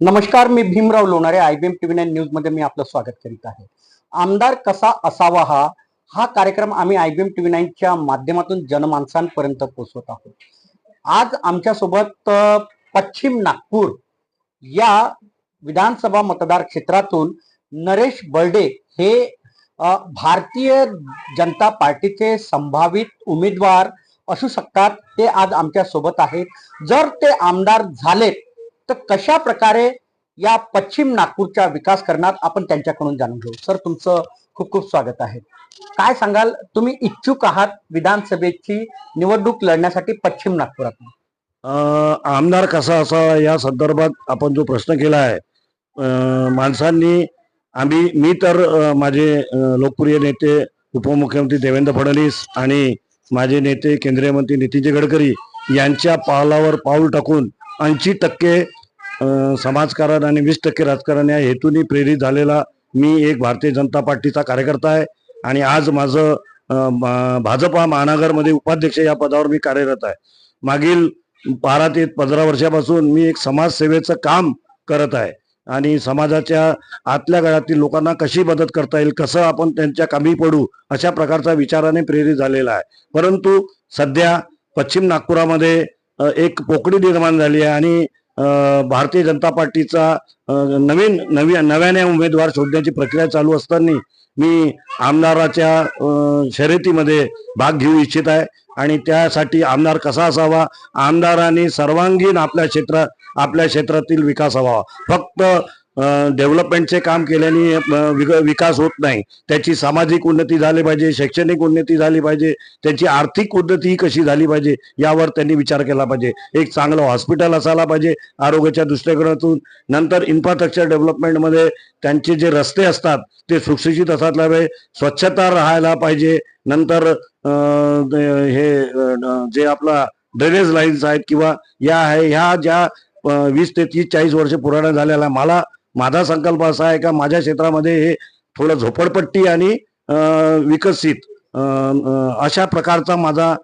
नमस्कार मी Bhimrao Lonare I B M TV nine न्यूजमध्ये मी आपलं स्वागत करीत आहे. आमदार कसा असावा हा हा कार्यक्रम आम्ही आय बी एम टीव्ही नाईनच्या माध्यमातून जनमानसांपर्यंत पोहोचवत आहोत. आज आमच्यासोबत पश्चिम नागपूर या विधानसभा मतदार क्षेत्रातून नरेश बर्डे हे भारतीय जनता पार्टीचे संभावित उमेदवार असू शकतात ते आज आमच्यासोबत आहेत. जर ते आमदार झालेत तर कशा प्रकारे या पश्चिम नागपूरच्या विकास करणार आपण त्यांच्याकडून जाणून घेऊ. सर तुमचं खूप खूप स्वागत आहे. काय सांगाल? तुम्ही इच्छुक आहात विधानसभेची निवडणूक लढण्यासाठी पश्चिम नागपुरात? आमदार कसा असावा या संदर्भात आपण जो प्रश्न केला आहे माणसांनी आम्ही मी तर माझे लोकप्रिय नेते उपमुख्यमंत्री देवेंद्र फडणवीस आणि माझे नेते केंद्रीय मंत्री नितीनजी गडकरी यांच्या पावलावर पाऊल टाकून ऐंशी टक्के समाजकारण आणि वीस टक्के राजकारण या हेतूने प्रेरित झालेला मी एक भारतीय जनता पार्टीचा कार्यकर्ता आहे. आणि आज माझं भाजपा महानगरमध्ये उपाध्यक्ष या पदावर मी कार्यरत आहे. मागील बारा ते पंधरा वर्षापासून मी एक समाजसेवेचं काम करत आहे. आणि समाजाच्या आतल्या गळ्यातील लोकांना कशी मदत करता येईल कसं आपण त्यांच्या कामी पडू अशा प्रकारचा विचाराने प्रेरित झालेला आहे. परंतु सध्या पश्चिम नागपुरामध्ये एक पोकळी निर्माण झाली आहे आणि भारतीय जनता पार्टीचा नवीन नवी नव्याने उमेदवार शोधण्याची प्रक्रिया चालू असताना मी आमदाराच्या शर्यतीमध्ये भाग घेऊ इच्छित आहे. आणि त्यासाठी आमदार कसा असावा? आमदारांनी सर्वांगीण आपल्या क्षेत्रात आपल्या क्षेत्रातील विकास हवा. फक्त डेव्हलपमेंटचे काम केल्याने विक- विकास होत नाही. त्याची सामाजिक उन्नती झाली पाहिजे शैक्षणिक उन्नती झाली पाहिजे त्याची आर्थिक उन्नती कशी झाली पाहिजे यावर त्यांनी विचार केला पाहिजे. एक चांगलं हॉस्पिटल असायला पाहिजे आरोग्याच्या दृष्टिकोनातून. नंतर इन्फ्रास्ट्रक्चर डेव्हलपमेंटमध्ये त्यांचे जे रस्ते असतात ते सुशिक्षित असायला पाहिजे स्वच्छता राहायला पाहिजे. नंतर हे जे आपला ड्रेनेज लाईन्स आहेत किंवा या आहे ह्या ज्या वीस ते तीस चाळीस वर्ष पुराण्या झालेल्या मला माझा संकल्प असा आहे का माझ्या क्षेत्रामध्ये हे थोडं झोपडपट्टी आणि विकसित अशा प्रकारचा माझा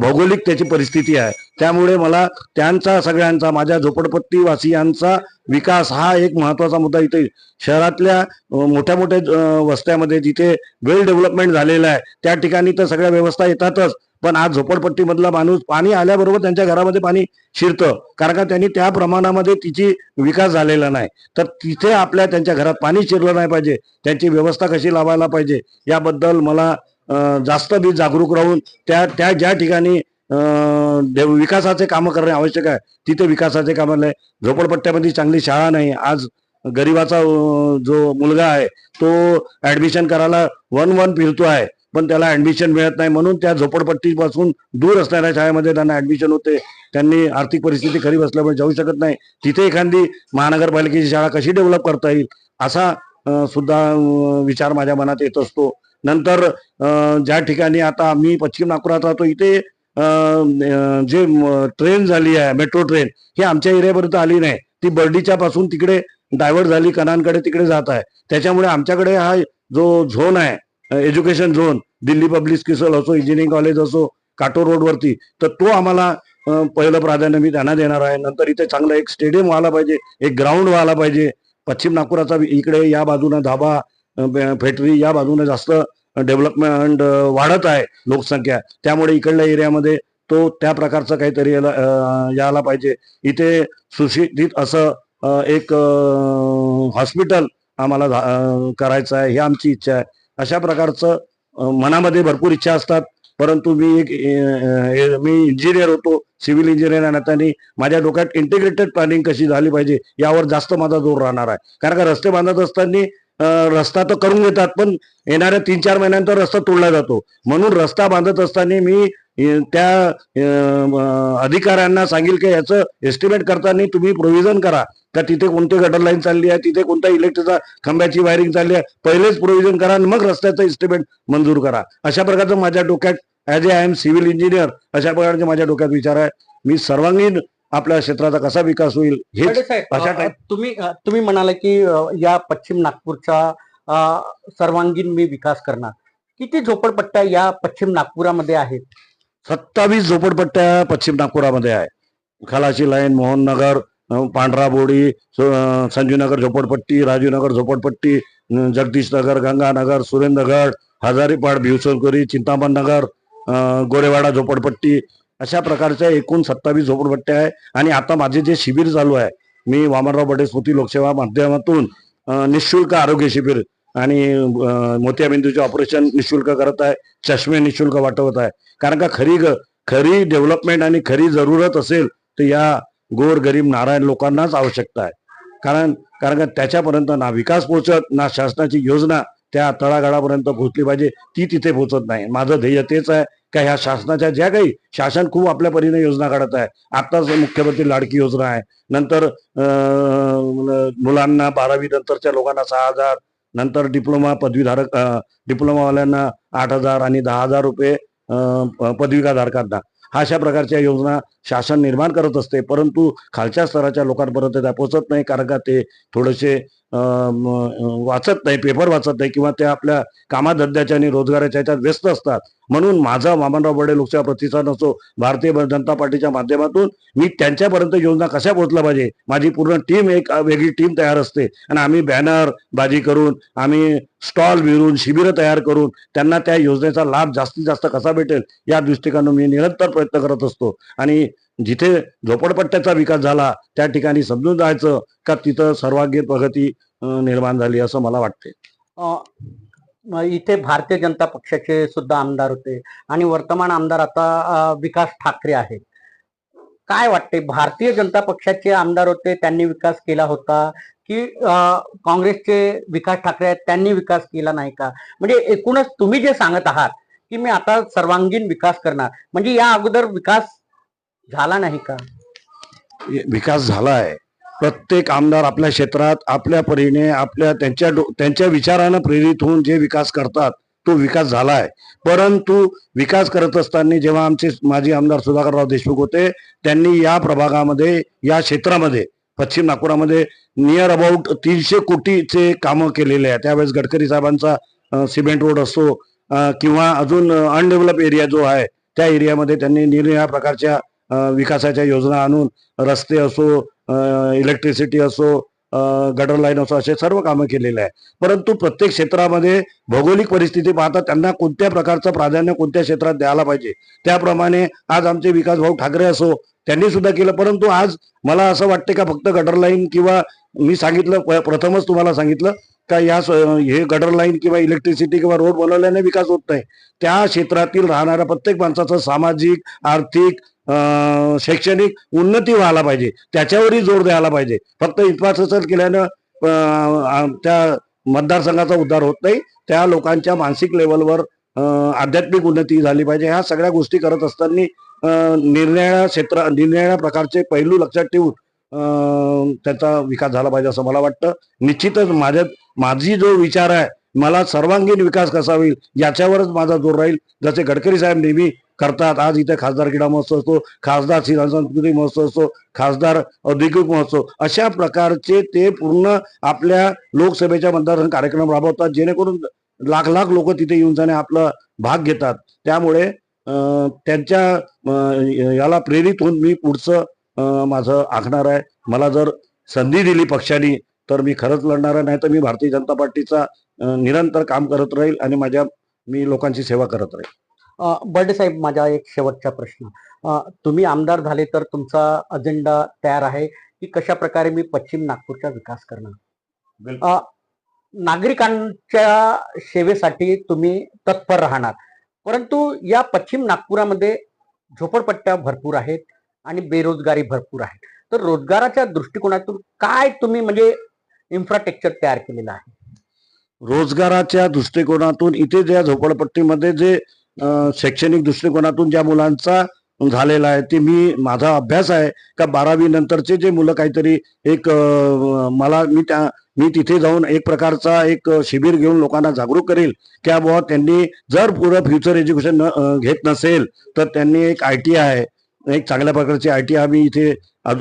भौगोलिक त्याची परिस्थिती आहे. त्यामुळे मला त्यांचा सगळ्यांचा माझ्या झोपडपट्टीवासियांचा विकास हा एक महत्त्वाचा मुद्दा इथे शहरातल्या मोठ्या मोठ्या वस्त्यामध्ये जिथे वेल डेव्हलपमेंट झालेलं आहे त्या ठिकाणी तर सगळ्या व्यवस्था येतातच. पण आज झोपडपट्टीमधला माणूस पाणी आल्याबरोबर त्यांच्या घरामध्ये पाणी शिरतं. कारण का त्यांनी त्या प्रमाणामध्ये तिची विकास झालेला नाही. तर तिथे आपल्या त्यांच्या घरात पाणी शिरलं नाही पाहिजे. त्यांची व्यवस्था कशी लावायला पाहिजे? याबद्दल मला जास्त मी जागरूक राहून त्या त्या ज्या ठिकाणी देव- विकासाचे कामं करणे आवश्यक आहे तिथे विकासाचे कामं नाही. झोपडपट्ट्यामध्ये चांगली शाळा नाही. आज गरिबाचा जो मुलगा आहे तो ऍडमिशन करायला वन वन फिरतो आहे पण त्याला ऍडमिशन मिळत नाही म्हणून त्या झोपडपट्टीपासून दूर असणाऱ्या शाळेमध्ये त्यांना ऍडमिशन होते. त्यांनी आर्थिक परिस्थिती खरीब असल्यामुळे जाऊ शकत नाही. तिथे एखादी महानगरपालिकेची शाळा कशी डेव्हलप करता येईल असा सुद्धा विचार माझ्या मनात येत असतो. नंतर ज्या ठिकाणी आता मी पश्चिम नागपुरात राहतो इथे जे ट्रेन झाली आहे मेट्रो ट्रेन ही आमच्या एरियापर्यंत आली नाही. ती बर्डीच्या पासून तिकडे डायव्हर्ट झाली कणांकडे तिकडे जात आहे. त्याच्यामुळे आमच्याकडे हा जो झोन आहे education zone Delhi public school असो इंजिनिअरिंग कॉलेज असो काटो रोडवरती तर तो आम्हाला पहिलं प्राधान्य मी त्यांना देणार आहे. नंतर इथे चांगलं एक स्टेडियम व्हायला पाहिजे एक ग्राउंड व्हायला पाहिजे. पश्चिम नागपुराचा इकडे या बाजूनं धाबा फॅक्टरी या बाजूने जास्त डेव्हलपमेंट वाढत आहे लोकसंख्या. त्यामुळे इकडल्या एरियामध्ये तो त्या प्रकारचं काहीतरी याला यायला पाहिजे. इथे सुशिक्षित असं एक हॉस्पिटल आम्हाला करायचं आहे ही आमची इच्छा आहे. अशा प्रकारचं मनामध्ये भरपूर इच्छा असतात. परंतु मी एक मी इंजिनियर होतो सिव्हिल इंजिनियर नात्याने माझ्या डोक्यात इंटिग्रेटेड प्लॅनिंग कशी झाली पाहिजे यावर जास्त माझा जोर राहणार आहे. कारण का रस्ते बांधत असताना रस्ता तर करून घेतात पण येणाऱ्या तीन चार महिन्यानंतर रस्ता तोडला जातो. म्हणून रस्ता बांधत असताना मी त्या अधिकाऱ्यांना सांगेल की याचं एस्टिमेट करताना तुम्ही प्रोव्हिजन करा. का तिथे कोणती गटर लाईन चालली आहे तिथे कोणत्या इलेक्ट्रिकचा खांब्याची वायरिंग चालली आहे पहिलेच प्रोव्हिजन करा आणि मग रस्त्याचं एस्टिमेट मंजूर करा. अशा प्रकारचं माझ्या डोक्यात as a I am civil engineer अशा प्रकारचे माझ्या डोक्यात विचार आहे. मी सर्वांगीण आपल्या क्षेत्राचा कसा विकास होईल अशा टाईप- तुम्ही तुम्ही म्हणाले की या पश्चिम नागपूरचा सर्वांगीण मी विकास करणार. किती झोपडपट्ट्या या पश्चिम नागपुरामध्ये आहेत? सत्तावीस झोपडपट्ट्या पश्चिम नागपुरामध्ये आहे. खालाशी लाईन मोहन नगर पांढरा बोडी संजूनगर झोपडपट्टी राजीवनगर झोपडपट्टी जगदीशनगर जगदीश नगर गंगानगर सुरेंद्रगड हजारीपाड भिवसरकरी चिंतामण नगर गोरेवाडा झोपडपट्टी अशा प्रकारच्या एकूण सत्तावीस झोपडपट्ट्या आहे. आणि आता माझे जे शिबिर चालू आहे मी वामनराव बडे स्मृती लोकसेवा माध्यमातून निशुल्क आरोग्य शिबिर आणि मोतियाबिंदूचे ऑपरेशन निशुल्क करत आहे चष्मे निशुल्क वाटवत आहे. कारण का खरी ग- खरी डेव्हलपमेंट आणि खरी जरूरत असेल तर या गोर गरीब नारायण लोकांनाच आवश्यकता आहे. कारण कारण का त्याच्यापर्यंत ना विकास पोहोचत ना शासनाची योजना त्या तळागाळापर्यंत पोहोचली पाहिजे ती तिथे पोहोचत नाही. माझं ध्येय तेच आहे का ह्या शासनाच्या ज्या काही शासन खूप आपल्या परीने योजना काढत आहे. आत्ताच मुख्यमंत्री लाडकी योजना आहे. नंतर मुलांना बारावी नंतरच्या लोकांना सहा हजार नंतर डिप्लोमा पदवीधारक डिप्लोमावाल्यांना आठ हजार आणि दहा हजार रुपये अं, प- पदविकाधारकांना. हा अशा प्रकारच्या योजना शासन निर्माण करत असते. परंतु खालच्या स्तराच्या लोकांपर्यंत त्या पोचत नाही कारण का ते थोडेसे वाचत नाही पेपर वाचत नाही किंवा त्या आपल्या कामाधंद्याच्या आणि रोजगाराच्या ह्याच्यात व्यस्त असतात. म्हणून माझा वामनराव बडे लोकसेवा प्रतिसाद असो भारतीय जनता पार्टीच्या माध्यमातून मी त्यांच्यापर्यंत योजना कशा पोहोचल्या पाहिजे? माझी पूर्ण टीम एक वेगळी टीम तयार असते. आणि आम्ही बॅनर बाजी करून आम्ही स्टॉल विरून शिबिरं तयार करून त्यांना त्या योजनेचा लाभ जास्तीत जास्त कसा भेटेल या दृष्टिकोनातून मी निरंतर प्रयत्न करत असतो. आणि जिथे झोपडपट्ट्याचा विकास झाला त्या ठिकाणी समजून जायचं का तिथं सर्वांगीण प्रगती निर्माण झाली असं मला वाटते इथे भारतीय जनता पक्षाचे सुद्धा आमदार होते आणि वर्तमान आमदार आता विकास ठाकरे आहेत. काय वाटते भारतीय जनता पक्षाचे आमदार होते त्यांनी विकास केला होता की काँग्रेसचे विकास ठाकरे आहेत त्यांनी विकास केला नाही का? म्हणजे एकूणच तुम्ही जे सांगत आहात की मी आता सर्वांगीण विकास करणार म्हणजे या अगोदर विकास झाला नाही का? विकास झाला आहे प्रत्येक आमदार आपल्या क्षेत्रात आपल्या परीने आपल्या त्यांच्या डो- त्यांच्या विचारानं प्रेरित होऊन जे विकास करतात तो विकास झाला आहे परंतु विकास करत असताना जेव्हा आमचे माजी आमदार सुधाकरराव देशमुख होते त्यांनी या प्रभागामध्ये या क्षेत्रामध्ये पश्चिम नागपुरामध्ये नियर अबाउट तीनशे कोटीचे कामं केलेले आहे त्यावेळेस गडकरी साहेबांचा सिमेंट रोड असो किंवा अजून अनडेव्हलप एरिया जो आहे त्या एरियामध्ये त्यांनी निरनिळ्या प्रकारच्या विकासाच्या योजना आणून रस्ते असो इलेक्ट्रिसिटी असो गटर लाईन असो असे सर्व कामं केलेले आहे परंतु प्रत्येक क्षेत्रामध्ये भौगोलिक परिस्थिती पाहता त्यांना कोणत्या प्रकारचं प्राधान्य कोणत्या क्षेत्रात द्यायला पाहिजे? त्याप्रमाणे आज आमचे विकास भाऊ ठाकरे असो त्यांनी सुद्धा केलं. परंतु आज मला असं वाटते का फक्त गटर लाईन किंवा मी सांगितलं प- प्रथमच तुम्हाला सांगितलं का या हे गटर लाईन किंवा इलेक्ट्रिसिटी किंवा रोड बनवल्याने विकास होत नाही. त्या क्षेत्रातील राहणाऱ्या प्रत्येक माणसाचं सामाजिक आर्थिक शैक्षणिक उन्नती व्हायला पाहिजे. त्याच्यावरही जोर द्यायला पाहिजे. फक्त इन्फ्रास्ट्रक्चर केल्यानं त्या मतदारसंघाचा उद्धार होत नाही. त्या लोकांच्या मानसिक लेवलवर आध्यात्मिक उन्नती झाली पाहिजे. ह्या सगळ्या गोष्टी करत असताना अं, निरनिराळ्या क्षेत्र निरनिराळ्या प्रकारचे पैलू लक्षात ठेवून त्याचा विकास झाला पाहिजे असं मला वाटतं. निश्चितच माझ्या माझी जो विचार आहे मला सर्वांगीण विकास कसा होईल याच्यावरच माझा जोर राहील. जसे गडकरी साहेब नेहमी करतात. आज इथे खासदार क्रीडा महोत्सव असतो खासदार श्रीराम सांस्कृतिक महोत्सव असतो खासदार औद्योगिक महोत्सव अशा प्रकारचे ते पूर्ण आपल्या लोकसभेच्या मतदारसंघ कार्यक्रम राबवतात जेणेकरून लाख लाख लोक तिथे येऊन जाणे आपला भाग घेतात. त्यामुळे त्यांच्या याला प्रेरित होऊन मी पुढचं माझं आखणार आहे. मला जर संधी दिली पक्षाने तर मी खरंच लढणार आहे. नाही तर मी भारतीय जनता पार्टीचा निरंतर काम करत राहील आणि माझ्या मी लोकांची सेवा करत राहील. बर्डे साहेब माझा एक शेवटचा प्रश्न. तुम्ही आमदार झाले तर तुमचा अजेंडा तयार आहे की कशा प्रकारे मी पश्चिम नागपूरचा विकास करणार? नागरिकांच्या सेवेसाठी तुम्ही तत्पर राहणार. परंतु या पश्चिम नागपुरामध्ये झोपडपट्ट्या भरपूर आहेत आणि बेरोजगारी भरपूर आहे. तर रोजगाराच्या दृष्टिकोनातून काय तुम्ही म्हणजे इन्फ्रास्ट्रक्चर तयार केलेलं आहे? रोजगाराच्या दृष्टिकोनातून इथे ज्या झोपडपट्टीमध्ये जे शैक्षणिक दृष्टिकोनातून ज्या मुलांचा झालेला आहे ते मी माझा अभ्यास आहे का बारावी नंतरचे जे मुलं काहीतरी एक मला मी त्या मी तिथे जाऊन एक प्रकारचा एक शिबिर घेऊन लोकांना जागरूक करेल की बुवा त्यांनी जर पुढं फ्युचर एज्युकेशन घेत नसेल तर त्यांनी एक आय टी आहे एक चांगल्या प्रकारची आय टी आम्ही इथे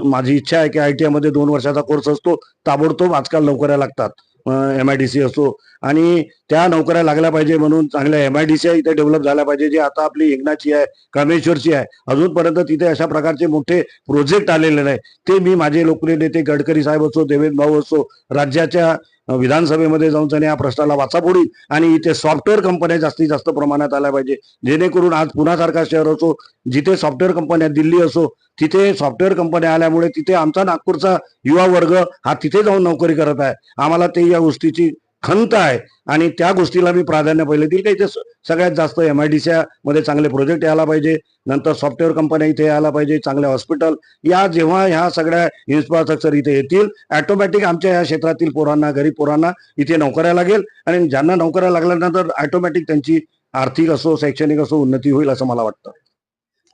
माझी इच्छा आहे की आय टी आयमध्ये दोन वर्षाचा कोर्स असतो ताबडतोब आजकाल नोकऱ्या लागतात. एम आय डी सी असो आणि त्या नोकऱ्या लागल्या पाहिजे म्हणून चांगल्या एम आय डी सी इथे डेव्हलप झाल्या पाहिजे जे आता आपली हिंगणाची आहे कामेश्वरची आहे. अजूनपर्यंत तिथे अशा प्रकारचे मोठे प्रोजेक्ट आलेले नाही. ते मी माझे लोकप्रिय नेते गडकरी साहेब असो देवेंद्र भाऊ असो राज्याच्या विधानसभेमध्ये जाऊन त्याने या प्रश्नाला वाचा फोडील आणि इथे सॉफ्टवेअर कंपन्या जास्तीत जास्त प्रमाणात आल्या पाहिजे. जेणेकरून आज पुण्यासारखा शहर असो जिथे सॉफ्टवेअर कंपन्या दिल्ली असो तिथे सॉफ्टवेअर कंपन्या आल्यामुळे तिथे आमचा नागपूरचा युवा वर्ग हा तिथे जाऊन नोकरी करत आहे. आम्हाला ते या गोष्टीची खंत आहे. आणि त्या गोष्टीला मी प्राधान्य पहिले. देईल का इथे सगळ्यात जास्त एम आय डी मध्ये चांगले प्रोजेक्ट यायला पाहिजे. नंतर सॉफ्टवेअर कंपन्या इथे यायला पाहिजे. चांगले हॉस्पिटल या जेव्हा ह्या सगळ्या इन्फ्रास्ट्रक्चर इथे येतील ऑटोमॅटिक आमच्या या क्षेत्रातील पोरांना गरीब पोरांना इथे नोकऱ्या लागेल. आणि ज्यांना नोकऱ्या लागल्यानंतर ऑटोमॅटिक त्यांची आर्थिक असो शैक्षणिक असो उन्नती होईल असं मला वाटतं.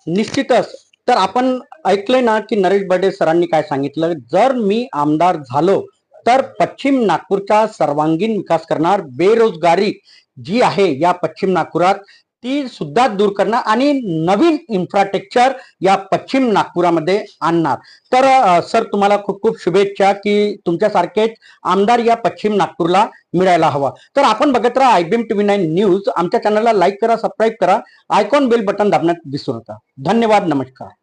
निश्चितच. तर आपण ऐकलंय ना की नरेश बडे सरांनी काय सांगितलं? जर मी आमदार झालो तर पश्चिम नागपूरचा सर्वांगीण विकास करणार बेरोजगारी जी आहे या पश्चिम नागपुरात ती सुद्धा दूर करणार आणि नवीन इन्फ्रास्ट्रक्चर या पश्चिम नागपुरामध्ये आणणार. तर सर तुम्हाला खूप खूप शुभेच्छा की तुमच्यासारखेच आमदार या पश्चिम नागपूरला मिळायला हवा. तर आपण बघत राहा आयबीएम टीव्ही नाईन न्यूज. आमच्या चॅनलला लाईक करा सबस्क्राईब करा. आयकॉन बेल बटन दाबण्यात विसरू नका. धन्यवाद नमस्कार.